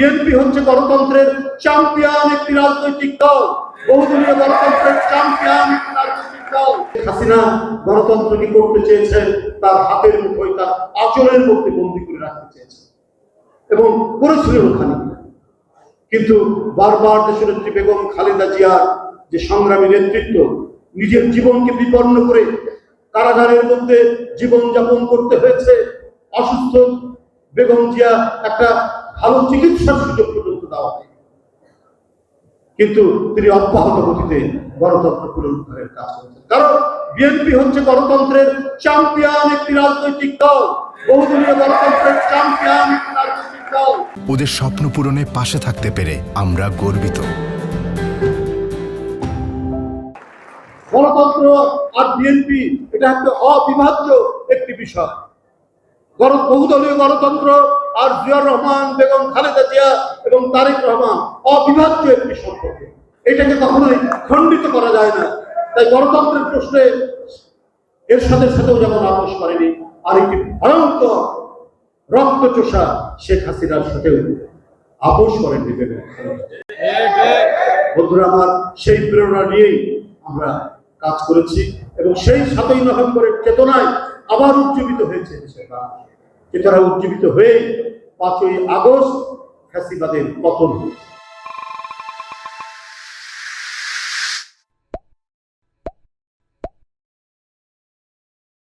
BNP হচ্ছে গণতন্ত্রের champion একটি রাজনৈতিক দল। বহুদলীয় গণতন্ত্রের চ্যাম্পিয়ন একটি রাজনৈতিক দল। হাসিনা গণতন্ত্র কি করতে চেয়েছেন? তার হাতের মুঠোয়, তার আচরণের মধ্যে বন্দী করে রাখতে চেয়েছেন। এবং করেছিলেন ওখানে। কিন্তু বারবার দেশনেত্রী বেগম খালেদা জিয়ার যে সংগ্রামী নেতৃত্ব, নিজের জীবনকে বিপন্ন করে কারাগারের মধ্যে জীবন যাপন করতে হয়েছে, অসুস্থ বেগম জিয়া একটা ভালো চিকিৎসার সুযোগ পর্যন্ত দেওয়া হয়। কিন্তু তিনি অব্যাহত গতিতে গণতন্ত্র পুনরুদ্ধারের কাজ করেছেন। কারণ বিএনপি হচ্ছে গণতন্ত্রের চ্যাম্পিয়ন একটি রাজনৈতিক দল। বহুদলীয় গণতন্ত্রের চ্যাম্পিয়ন একটি রাজনৈতিক দল। ওদের স্বপ্ন পূরণে পাশে থাকতে পেরে আমরা গর্বিত। গণতন্ত্র আর বিএনপি এটা একটা অবিভাজ্য একটি বিষয়। বহুদলীয় গণতন্ত্র আর জিয়াউর রহমান, বেগম খালেদা জিয়া এবং তারেক রহমান অবিভাজ্য একটি সম্পর্ক। এটাকে কখনোই খণ্ডিত করা যায় না। তাই গণতন্ত্রের প্রশ্নে এর সাথে সাথেও যেমন আপোষ করেনি আর একটি ভয়ঙ্কর রক্তচোষা শেখ হাসিনার সাথেও আপোষ করেন বেগম বন্ধুরা, আমার সেই প্রেরণা নিয়েই আমরা কাজ করেছি এবং সেই সাতই নভেম্বরের চেতনায় আবার উজ্জীবিত হয়েছে। চেতনা উজ্জীবিত হয়ে পাঁচই আগস্ট ফ্যাসিবাদের পতন।